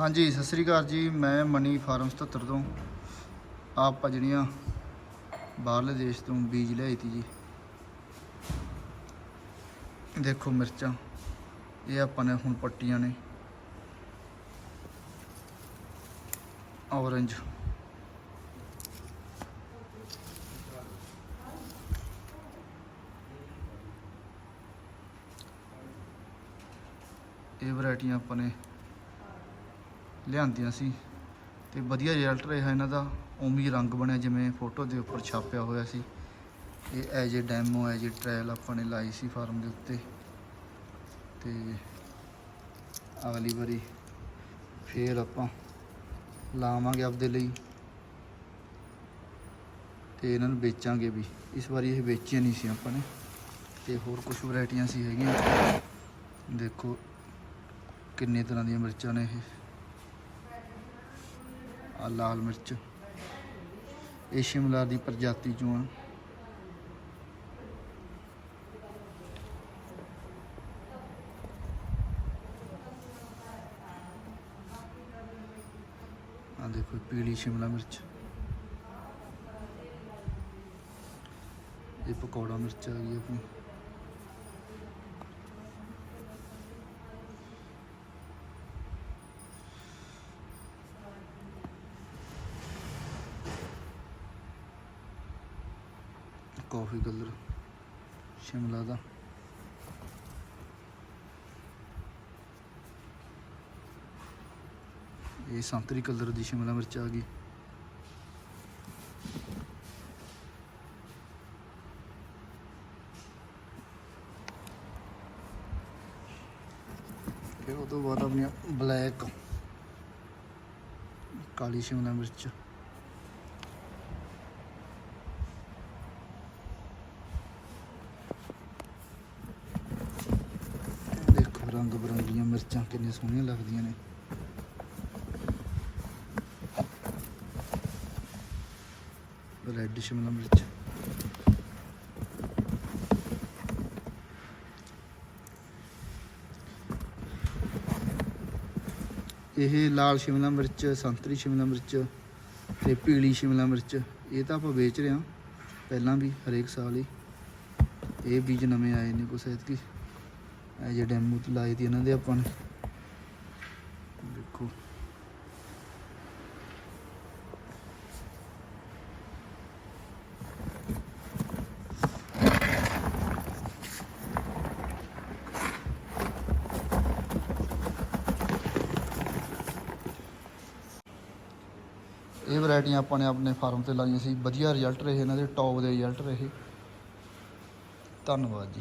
ਹਾਂਜੀ, ਸਤਿ ਸ੍ਰੀ ਅਕਾਲ ਜੀ। ਮੈਂ ਮਨੀ ਫਾਰਮ 77 ਤੋਂ। ਆਪਾਂ ਜਿਹੜੀਆਂ ਬਾਹਰਲੇ ਦੇਸ਼ ਤੋਂ ਬੀਜ ਲਿਆਈ ਤੀ ਜੀ। ਦੇਖੋ ਮਿਰਚਾਂ। ਇਹ ਆਪਾਂ ਨੇ ਹੁਣ ਪੱਟੀਆਂ ਨੇ। ਔਰੰਜ। ਇਹ ਵੈਰਾਈਟੀਆਂ ਆਪਾਂ ਨੇ ਲਿਆਂਦੀਆਂ ਸੀ ਤੇ ਵਧੀਆ ਰਿਜ਼ਲਟ ਰਿਹਾ ਇਹਨਾਂ ਦਾ। ਉਵੇਂ ਰੰਗ ਬਣਿਆ ਜਿਵੇਂ ਫੋਟੋ ਦੇ ਉੱਪਰ ਛਾਪਿਆ ਹੋਇਆ ਸੀ। ਇਹ as a demo as a trial ਆਪਾਂ ਨੇ ਲਾਈ ਸੀ ਫਾਰਮ ਦੇ ਉੱਤੇ। ਤੇ ਅਗਲੀ ਵਾਰੀ ਫੇਰ ਆਪਾਂ ਲਾਵਾਂਗੇ ਆਪਦੇ ਲਈ। ਤੇ ਇਹਨਾਂ ਨੂੰ ਵੇਚਾਂਗੇ ਵੀ। ਇਸ ਵਾਰੀ ਇਹ ਵੇਚੀਆਂ ਨਹੀਂ ਸੀ ਆਪਾਂ ਨੇ। ਤੇ ਹੋਰ ਕੁਝ ਵੈਰਾਈਟੀਆਂ ਸੀ ਹੈਗੀਆਂ। ਦੇਖੋ ਕਿੰਨੇ ਤਰ੍ਹਾਂ ਦੀਆਂ ਮਿਰਚਾਂ ਨੇ ਇਹ। ਆ ਲਾਲ ਮਿਰਚ। ਇਹ ਸ਼ਿਮਲਾ ਦੀ ਪ੍ਰਜਾਤੀ ਚੋਂ ਆ। ਆ ਦੇਖੋ ਪੀਲੀ ਸ਼ਿਮਲਾ ਮਿਰਚ। ਇਹ ਪਕੌੜਾ ਮਿਰਚ ਆ ਗਈ ਆਪਣੀ। ਕਾਫੀ ਕਲਰ, ਸ਼ਿਮਲਾ ਦਾ। ਇਹ ਸੰਤਰੀ ਕਲਰ ਦੀ ਸ਼ਿਮਲਾ ਮਿਰਚ ਆ ਗਈ। ਫਿਰ ਉਹ ਤੋਂ ਬਾਅਦ ਆਪਣੀਆਂ ਬਲੈਕ, ਕਾਲੀ ਸ਼ਿਮਲਾ ਮਿਰਚ ਦੇਖੋ ਰੰਗ ਬਰੰਗੀਆਂ ਮਿਰਚਾਂ ਕਿੰਨੀਆਂ ਸੋਹਣੀਆਂ ਲੱਗਦੀਆਂ ਨੇ। ਰੈੱਡ ਸ਼ਿਮਲਾ ਮਿਰਚ। ਇਹ ਲਾਲ ਸ਼ਿਮਲਾ ਮਿਰਚ, ਸੰਤਰੀ ਸ਼ਿਮਲਾ ਮਿਰਚ ਤੇ ਪੀਲੀ ਸ਼ਿਮਲਾ ਮਿਰਚ, ਇਹ ਤਾਂ ਆਪਾਂ ਵੇਚ ਰਹੇ ਹਾਂ। ਪਹਿਲਾਂ ਵੀ ਹਰੇਕ ਸਾਲ ਹੀ। ਇਹ ਬੀਜ ਨਵੇਂ ਆਏ ਨੇ ਕੁਛ ਐਤਕੀ। ਇਹ ਜਿਹੜੇ ਡੈਮੋ ਤੇ ਲਾਏ ਦੀ ਇਹਨਾਂ ਦੇ ਆਪਾਂ ਨੇ। ਦੇਖੋ। ਇਹ ਵੈਰਾਈਟੀਆਂ ਆਪਾਂ ਨੇ ਆਪਣੇ ਫਾਰਮ ਤੇ ਲਾਈਆਂ ਸੀ। ਵਧੀਆ ਰਿਜ਼ਲਟ ਰਹੇ ਇਹਨਾਂ ਦੇ ਟੌਪ ਦੇ ਰਿਜ਼ਲਟ ਰਹੇ। ਧੰਨਵਾਦ ਜੀ।